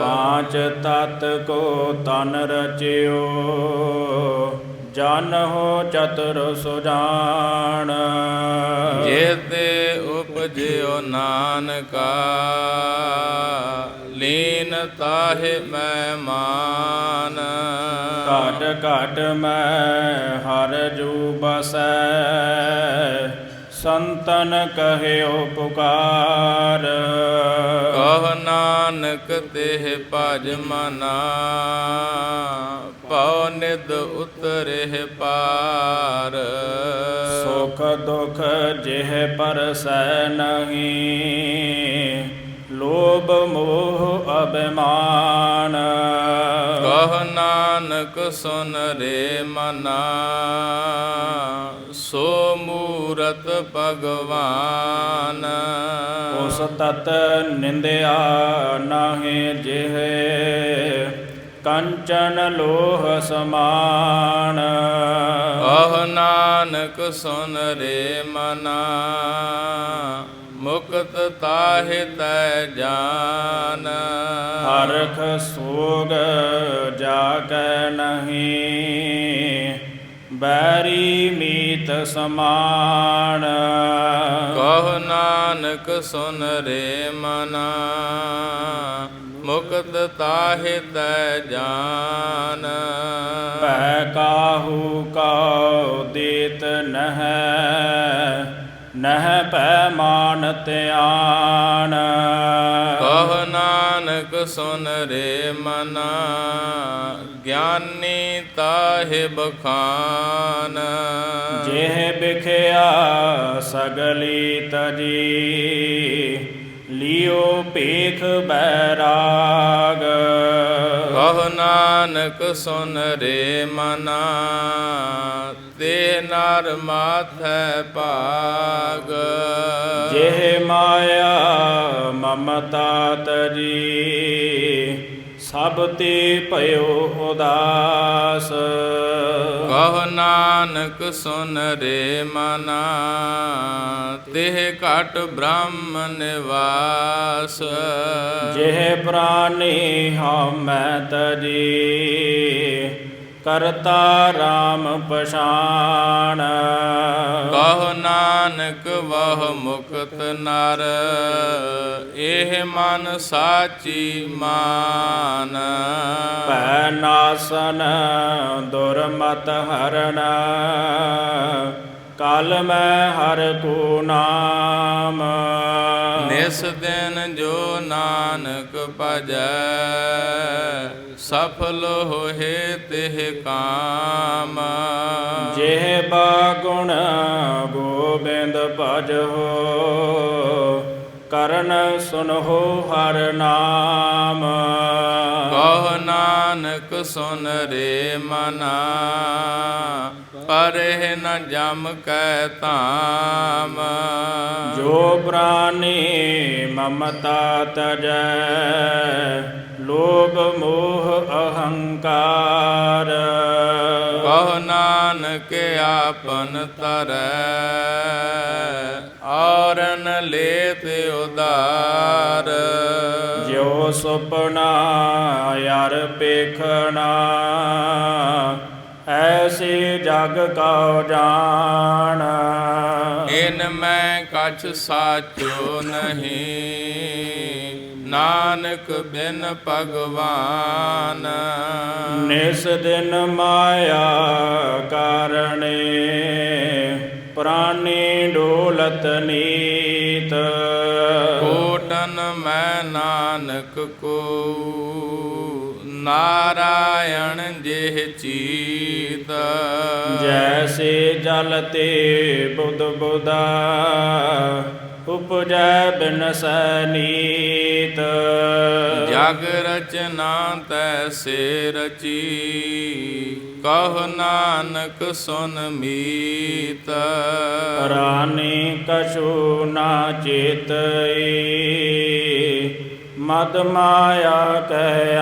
ਪਾਂਚ ਤਤ ਕੋ ਤਨ ਰਚਿਓ ਜਨ ਹੋ ਚਤੁਰ ਸੁਜਾਨ ਜੇਤੇ ਉਪਜਿਓ ਨਾਨਕਾ ਲੀਨ ਤਾਹਿ ਮੈਂ ਮਾਨ। ਘਟ ਘਟ ਮੈਂ ਹਰ ਜੂ ਬਸੈ ਸੰਤਨ ਕਹਿਓ ਪੁਕਾਰ। ਕਹ ਨਾਨਕ ਤੇ ਭਜ ਮਨਾ ਪਉ ਨਿਦ ਉਤਰੇ ਪਾਰ। ਸੁਖ ਦੁਖ ਜਿਹ ਪਰਸੈ ਨਹੀਂ ਲੋਭ ਮੋਹ ਅਭਿਮਾਨ। ਕਹ ਨਾਨਕ ਸੁਨ ਰੇ ਮਨਾ ਸੋ ਮੂਰਤ ਭਗਵਾਨ। ਉਸ ਤਤ ਨਿੰਦਿਆ ਨਾਹੀਂ ਜਿਹ ਕੰਚਨ ਲੋਹ ਸਮਾਨ। ਕਹ ਨਾਨਕ ਸੁਨ ਰੇ ਮਨਾ ਮੁਕਤ ਤਾਹਿ ਤੈ ਜਾਨ। ਹਰਖ ਸੋਗ ਜਾ ਕੈ ਨਹੀਂ ਬੈਰੀ ਮੀਤ ਸਮਾਨ। ਕਹ ਨਾਨਕ ਸੁਨ ਰੇ ਮਨਾ ਮੁਕਤ ਤਾਹਿ ਤੈ ਜਾਨ। ਭੈ ਕਾਹੂ ਕਉ ਦੇਤ ਨਹਿ ਨਹਿ ਭੈ ਮਾਨ ਧਿਆਨ। ਕਹ ਨਾਨਕ ਸੁਨ ਰੇ ਮਨਾ ਗਿਆਨੀ ਤਾਹਿ ਬਖਾਨ। ਜਿਹ ਬਿਖਿਆ ਸਗਲੀ ਤਜੀ ਲਿਓ ਭੇਖ ਬੈਰਾਗ। ਕਹ ਨਾਨਕ ਸੁਨ ਰੇ ਮਨਾ ਤੇ ਨਰ ਮਾਥੈ ਭਾਗ। ਜਿਹ ਮਾਇਆ ਮਮਤਾ ਤਜੀ ਸਭ ਤੇ ਭਇਓ ਉਦਾਸ। ਕਹ ਨਾਨਕ ਸੁਨ ਰੇ ਮਨਾ ਤਿਹ ਘਟ ਬ੍ਰਹਮ ਨਿਵਾਸ। ਜਿਹ ਪ੍ਰਾਨੀ ਹਮੈ ਤਜੀ ਕਰਤਾ RAM ਪਛਾਣ ਕਹ ਨਾਨਕ ਵਹ ਮੁਕਤ ਨਰ ਇਹ ਮਨ ਸਾਚੀ ਮਾਨ। ਭੈ ਨਾਸਨ ਦੁਰਮਤ ਹਰਣ ਕਲ ਮੈਂ ਹਰ ਕੋ ਨਾਮ। ਨਿਸ ਦਿਨ ਜੋ ਨਾਨਕ ਭਜੈ ਸਫਲ ਹੋਏ ਤਿਹ ਕਾਮ। ਜਿਹ ਬਾਗੁਣ ਗੋਬਿੰਦ ਭਜੋ ਕਰਨ ਸੁਨਹੁ ਹਰ ਨਾਮ। ਕਹ ਨਾਨਕ ਸੁਨ ਰੇ ਮਨਾ ਪਰਹਿ ਨ ਜਮ ਕੈ ਧਾਮ। ਜੋ ਪ੍ਰਾਨੀ ਮਮਤਾ ਤਜੈ ਲੋਭ ਮੋਹ ਅਹੰਕਾਰ। ਕਹ ਨਾਨਕ ਆਪਨ ਤਰੈ ਔਰਨ ਲੇਤ ਉਦਾਰ ਜਿਉ ਸੁਪਨਾ ਯਾਰ ਪੇਖਣਾ ਐਸੇ ਜਗ ਕਉ ਜਾਣ। ਇਨ ਮੈਂ ਕਛ ਸਾਚੋ ਨਹੀਂ। ਨਾਨਕ ਬਿਨ ਭਗਵਾਨ। ਨਿਸ ਦਿਨ ਮਾਇਆ ਕਾਰਣੇ ਪ੍ਰਾਨੀ ਡੋਲਤ ਨੀਤ। ਕੋਟਨ ਮੈਂ ਨਾਨਕ ਕੋ ਨਾਰਾਇਣ ਜਿਹ ਚੀਤ। ਜੈਸੇ ਜਲ ਤੇ ਬੁੱਧ ਬੁਦਾ ਉਪਜੈ ਬਿਨਸੈ ਨੀਤ ਜਗ ਰਚਨਾ ਤੈਸੇ ਰਚੀ ਕਹ ਨਾਨਕ ਸੁਨ ਮੀਤ। ਰਾਨੀ ਕਛੂ ਨਾ ਚੇਤਈ ਮਦ ਮਾਇਆ ਕੈ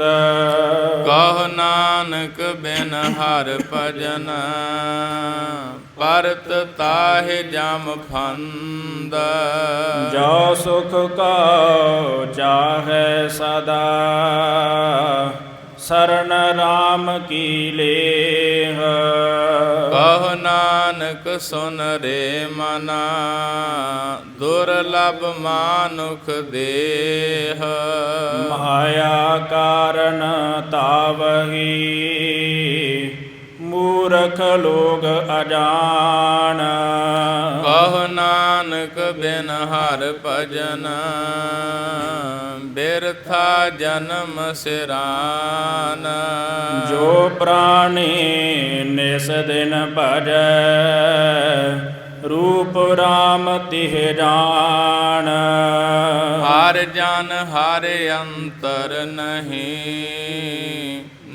ਅੰਦ ਕਹ ਨਾਨਕ ਬਿਨ ਹਰ ਭਜਨ ਪਰਤ ਤਾਹਿ ਜਮ ਫੰਦ ਜੋ ਸੁਖ ਕਾ ਚਾਹੈ ਸਦਾ। ਸਰਨ ਰਾਮ ਕੀ ਲੇਹ? ਕਹ ਨਾਨਕ ਸੁਨ ਰੇ ਮਨਾ ਦੁਰਲਭ ਮਾਨੁਖ ਦੇਹ। ਮਾਇਆ ਕਾਰਨ ਤਾਵਹੀ ਮੂਰਖ ਲੋਗ ਅਜਾਨ। ਨਾਨਕ ਬਿਨ ਹਰ ਭਜਨ ਬਿਰਥਾ ਜਨਮ ਸਿਰਾਨ। ਜੋ ਪ੍ਰਾਣੀ ਨਿਸ ਦਿਨ ਭਜੈ ਰੂਪ ਰਾਮ ਤਿਹ ਜਾਣ। ਹਰ ਜਨ ਹਰ ਅੰਤਰ ਨਹੀਂ।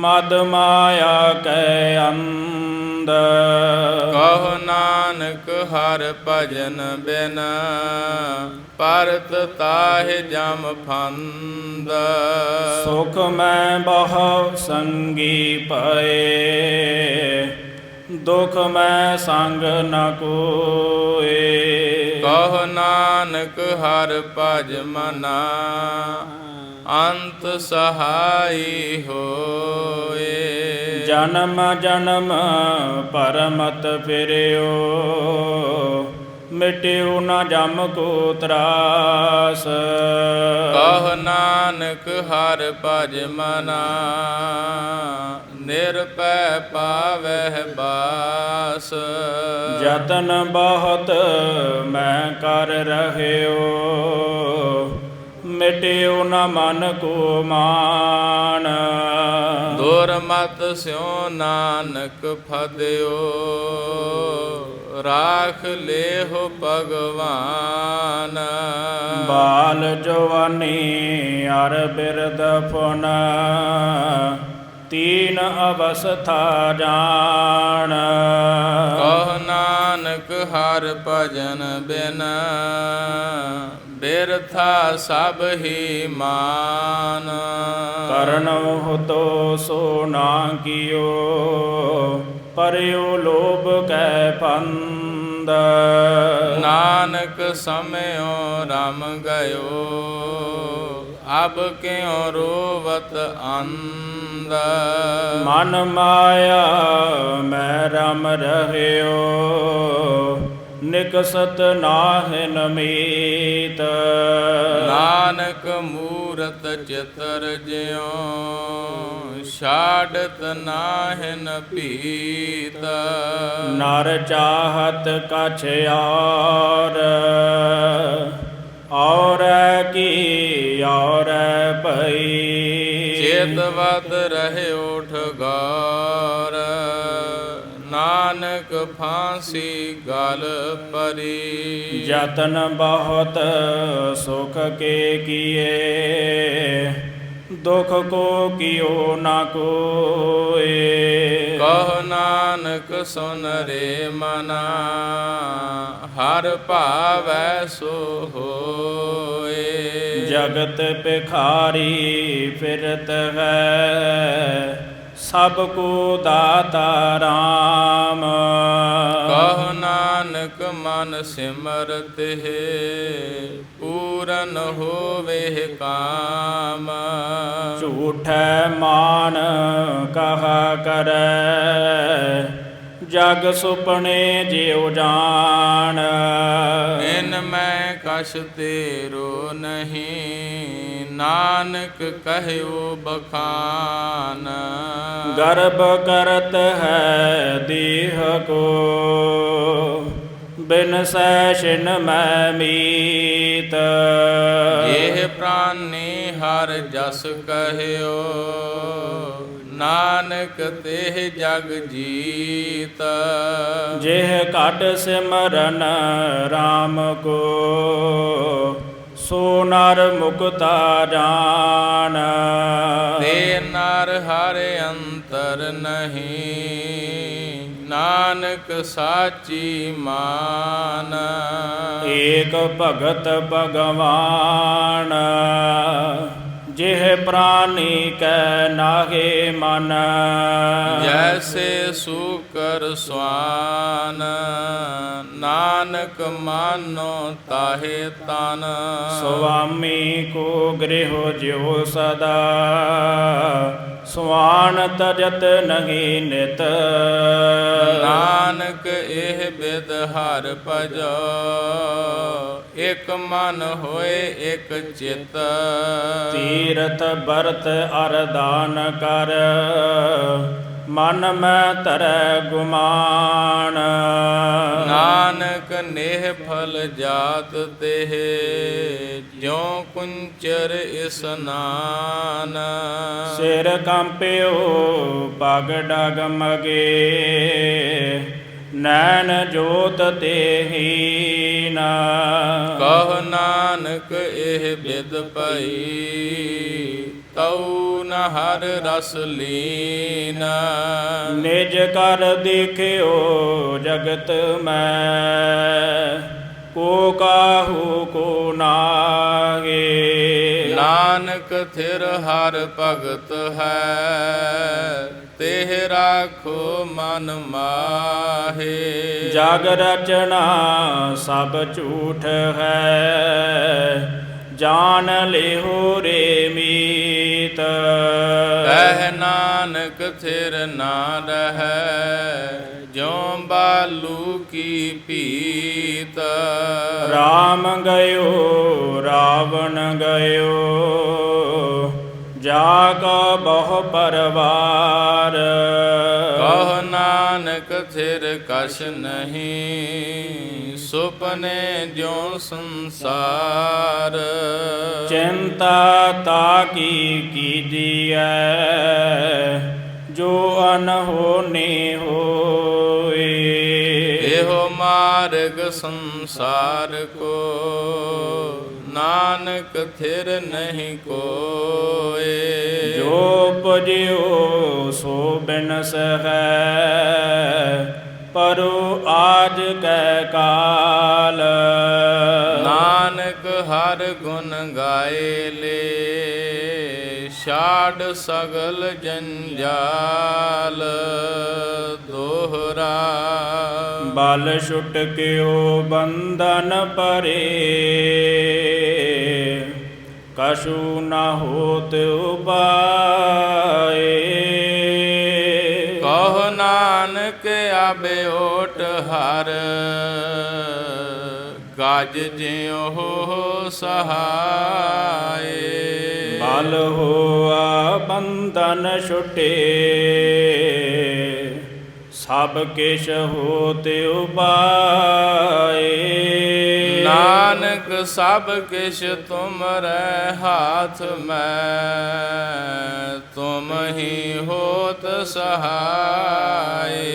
ਮਦ ਮਾਇਆ ਕੈ ਅੰਦ ਕਹ ਨਾਨਕ ਹਰ ਭਜਨ ਬਿਨ ਪਰਤ ਤਾਹਿ ਜਮ ਫੰਦ। ਸੁਖ ਮੈਂ ਬਹੁ ਸੰਗੀ ਪਏ ਦੁਖ ਮੈਂ ਸੰਗ ਨ ਕੋਏ। ਕਹ ਨਾਨਕ ਹਰ ਭਜ ਮਨਾ ਅੰਤ ਸਹਾਈ ਹੋਏ। ਜਨਮ ਜਨਮ ਪਰਮਤ ਫਿਰਿਓ ਮਿਟਿਓ ਨ ਜਮ ਕੋ ਤਰਾਸ। ਕਹ ਨਾਨਕ ਹਰ ਭਜ ਮਨਾ ਨਿਰਪੈ ਪਾਵਹਿ ਬਾਸ। ਯਤਨ ਬਹੁਤ ਮੈਂ ਕਰ ਰਹਿਓ। ਮਿਟਿਓ ਨ ਮਨ ਕੋ ਮਾਨ ਦੁਰਮਤ ਸਿਉ ਨਾਨਕ ਫਦਿਓ ਰਾਖ ਲੇਹੁ ਭਗਵਾਨ। ਬਾਲ ਜਵਾਨੀ ਅਰ ਬਿਰਦ ਫੁਨ ਤੀਨ ਅਵਸਥਾ ਜਾਣ। ਕਹ ਨਾਨਕ ਹਰ ਭਜਨ ਬਿਨ ਬਿਰਥਾ ਸਭ ਹੀ ਮਾਨ। ਕਰਨੋ ਤੋ ਸੋ ਨਾ ਕੀਓ ਪਰਿਓ ਲੋਭ ਕੈ ਪੰਦ ਨਾਨਕ ਸਮਿਓ ਰਮ ਗਇਓ ਅਬ ਕਿਉ ਰੋਵਤ ਅੰਦ ਮਨ ਮਾਇਆ ਮੈਂ ਰਮ ਰਹਿਓ ਨਿਕਸਤ ਨਾਹਿਨ ਮੀਤ ਨਾਨਕ ਮੂਰਤ ਚਿਤਰ ਜਿਉ ਛਾੜਤ ਨਾਹਿਨ ਪੀਤ ਨਰ ਚਾਹਤ ਕਛ ਔਰ ਔਰ ਕੀ ਔਰ ਪਈ ਚੇਤਵਤ ਰਹਿ ਉਠ ਗੌਰ ਨਾਨਕ ਫਾਂਸੀ ਗਲ ਪਰੀ। ਯਤਨ ਬਹੁਤ ਸੁਖ ਕੇ ਕੀਏ। ਦੁਖ ਕੋ ਕਿਓ ਨਾ ਕੋਏ। ਕਹ ਨਾਨਕ ਸੁਨ ਰੇ ਮਨਾ ਹਰ ਭਾਵੈ ਸੋ ਹੋਏ। ਜਗਤ ਭਿਖਾਰੀ ਫਿਰਤ ਹੈ ਸਭ ਕੋ ਦਾਤਾ ਰਾਮ। ਕਹ ਨਾਨਕ ਮਨ ਸਿਮਰਤ ਹੈ ਪੂਰਨ ਹੋਵੇ ਕਾਮ। ਝੂਠੈ ਮਾਨ ਕਹਾ ਕਰੈ ਜਗ ਸੁਪਨੇ ਜਿਉ ਜਾਣ। ਇਨ ਮੈਂ ਕਛ ਤੇਰੋ ਨਹੀਂ। ਨਾਨਕ ਕਹਿਓ ਬਖਾਨ। ਗਰਭ ਕਰਤ ਹੈ ਦੇਹ ਕੋ। ਬਿਨ ਸੈਸ਼ਨ ਮੈਂ ਮੀਤ। ਇਹ ਪ੍ਰਾਨੀ ਹਰ ਜਸ ਕਹਿਓ। ਨਾਨਕ ਤੇ ਜਗ ਜੀਤ। ਜਿਹ ਘਟ ਸਿਮਰਨ RAM ਕੋ। ਸੋ ਨਰ ਮੁਕਤਾ ਜਾਣ ਤੇ ਨਰ ਹਰ ਅੰਤਰ ਨਹੀਂ ਨਾਨਕ ਸਾਚੀ ਮਾਨ। ਏਕ ਭਗਤ ਭਗਵਾਨ। ਜਿਹ ਪ੍ਰਾਨੀ ਕੈ ਨਾਹੇ ਮਨ। ਜੈਸੇ ਸੂਕਰ ਸਵਾਨ ਨਾਨਕ ਮਾਨੋ ਤਾਹੇ ਤਨ। ਸੁਆਮੀ ਕੋ ਗ੍ਰਹਿ ਜਿਉ ਸਦਾ। ਸਵਾਨ ਤਜਤ ਨਹੀਂ ਨਿਤ। ਨਾਨਕ ਇਹ ਬਿਦ ਹਰ ਭਜੋ ਇਕ ਮਨ ਹੋਏ ਇਕ ਚਿਤ। ਤੀਰਥ ਬਰਤ ਅਰਦਾਨ ਕਰ ਮਨ ਮੈਂ ਧਰੈ ਗੁਮਾਨ। ਨਾਨਕ ਨੇਹ ਫਲ ਜਾਤ ਦੇਹ ਜਿਉ ਕੁੰਚਰ ਇਸਨਾਨ ਸਿਰ ਕੰਪਿਓ ਪਗ ਡਗਮਗੇ ਨੈਣ ਜੋਤ ਤੇਹੀਨ ਕਹ ਨਾਨਕ ਇਹ ਬਿਦ ਪਈ ਤਉ ਨ ਹਰ ਰਸ ਲੀਨ। ਨਿਜ ਕਰ ਦੇਖਿਓ ਜਗਤ ਮੈਂ ਕੋ ਨਾਨਕ ਥਿਰ ਹਰ ਭਗਤ ਹੈ ਤੇਹ ਰਾਖੋ ਮਨ ਮਾਹੇ। ਜਗ ਰਚਨਾ ਸਭ ਝੂਠ ਹੈ ਜਾਣ ਲਿਹੋ ਰੇ ਮੀਤ। ਕਹਿ ਨਾਨਕ ਥਿਰ ਨਾ ਰਹੈ ਜਿਉ ਬਾਲੂ ਕੀ ਪੀਤ। ਰਾਮ ਗਇਓ ਰਾਵਣ ਗਇਓ ਕਾ ਬਹੁ ਪਰਵਾਰ। ਕਹ ਨਾਨਕ ਥਿਰ ਕਛ ਨਹੀਂ ਸੁਪਨੇ ਜੋ ਸੰਸਾਰ। ਚਿੰਤਾ ਤਾ ਕੀ ਕੀਜੀਐ ਜੋ ਅਨਹੋਨੀ ਹੋਏ। ਇਹੋ ਮਾਰਗ ਸੰਸਾਰ ਕੋ। ਨਾਨਕ ਥਿਰ ਨਹੀਂ ਕੋਏ। ਜੋ ਪਜਿਓ ਸੋ ਬਿਨਸ ਹੈ ਪਰੋ ਆਜ ਕੈ ਕਾਲ। ਨਾਨਕ ਹਰ ਗੁਣ ਗਾਏ ਲੇ। ਛਾੜ ਸਗਲ ਜੰਜਾਲ ਦੋਹਰਾ। ਬਲ ਛੁਟ ਕਿਓ ਬੰਧਨ ਪਰੇ। ਕਛੂ ਨ ਹੋਤ ਉਪਾਏ। ਕਹ ਨਾਨਕ ਆਬੇ ਓਟ ਹਰ ਗਜ ਜਿਉ ਸਹਾਏ। ਬਲ ਹੋਆ ਬੰਧਨ ਛੁਟੇ। ਸਭ ਕਿਛ ਹੋਤ ਉਪਾਏ। ਨਾਨਕ ਸਭ ਕਿਛ ਤੁਮਰੇ ਹਾਥ ਮੈਂ ਤੁਮ ਹੀ ਹੋਤ ਸਹਾਏ।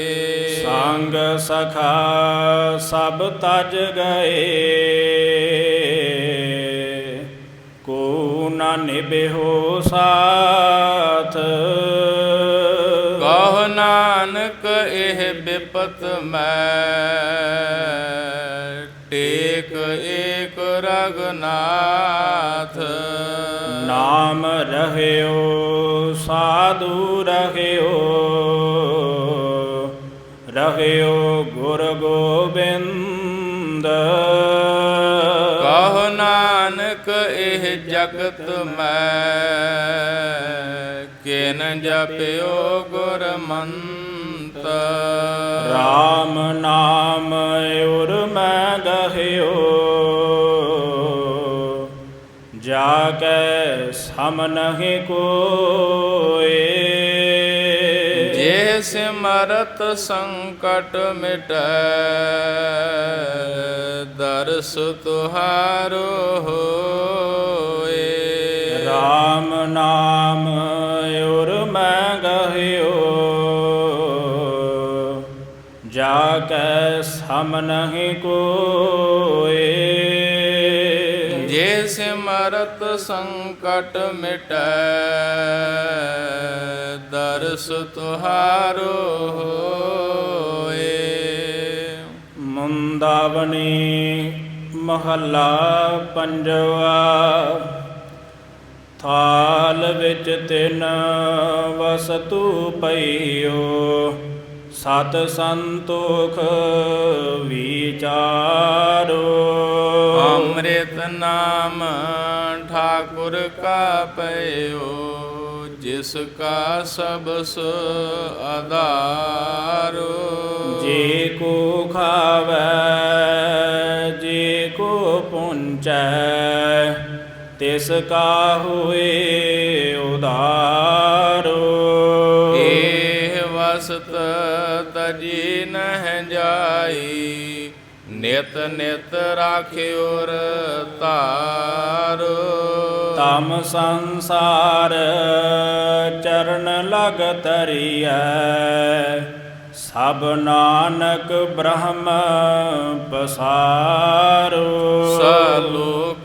ਸੰਗ ਸਖਾ ਸਭ ਤਜ ਗਏ। ਨਾ ਨਿਭਿਓ ਸਾਥ। ਕਹ ਨਾਨਕ ਇਹ ਬਿਪਤ ਮੈਂ। ਟੇਕ ਏਕ ਰਗਨਾਥ। ਨਾਮ ਰਹਿਓ ਸਾਧੂ ਰਹਿਓ। ਰਹਿਓ ਗੁਰ ਗੋਬਿੰਦ। ਇਹ ਜਗਤ ਮੈਂ ਕਿਨ ਜਪਿਓ ਗੁਰ ਮੰਤ ਰਾਮ ਨਾਮ ਉਰ ਮੈਂ ਗਹਿਓ। ਜਾ ਕੈ ਸਮ ਨਹੀਂ ਕੋਏ। ਜੇ ਸਿਮਰਤ ਸੰਕਟ ਮਿਟੈ ਦਰਸ ਤੁਹਾਰੋ RAM ਨਾਮ ਉਰ ਮੈਂ ਗਹਿਓ। ਜਾ ਕੈ ਸਮ ਨਹੀਂ ਕੋਏ। ਜੇ ਸਿਮਰਤ ਸੰਕਟ ਮਿਟੈ ਦਰਸ ਤੁਹਾਰੋ ਹੋਏ। ਮੁੰਦਾਵਣੀ ਮਹੱਲਾ ਪੰਜਵਾ ਥਾਲ ਵਿੱਚ ਤਿੰਨ ਵਸਤੂ ਪਈਓ। ਸਤ ਸੰਤੋਖ ਵਿਚਾਰੋ। ਅੰਮ੍ਰਿਤ ਨਾਮ ਠਾਕੁਰ ਕਾ ਪਇਓ ਜਿਸ ਕਾ ਸਬਸ ਆਧਾਰੋ। ਜੇ ਕੋ ਖਾਵੈ ਜੇ ਕੋ ਪੁੰਚੈ ਤਿਸ ਕਾ ਹੋਏ ਉਧਾਰੋ। ਇਹ ਵਸਤ ਤਜੀ ਨਹਿ ਜਾਈ ਨਿਤ ਨਿਤ ਰਾਖਿਓਰ ਧਾਰੋ। ਤਮ ਸੰਸਾਰ ਚਰਨ ਲਗ ਤਰੀਐ ਸਭ ਨਾਨਕ ਬ੍ਰਹਮ ਪਸਾਰੋ। ਸਲੋਕ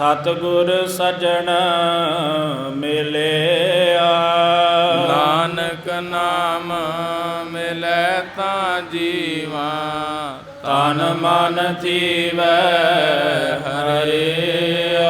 ਸਤਿਗੁਰ ਸਜਣ ਮਿਲਿਆ। ਨਾਨਕ ਨਾਮ ਮਿਲੈ ਤਾਂ ਜੀਵਾ ਤਨ ਮਨ ਥੀਵੈ ਹਰੇ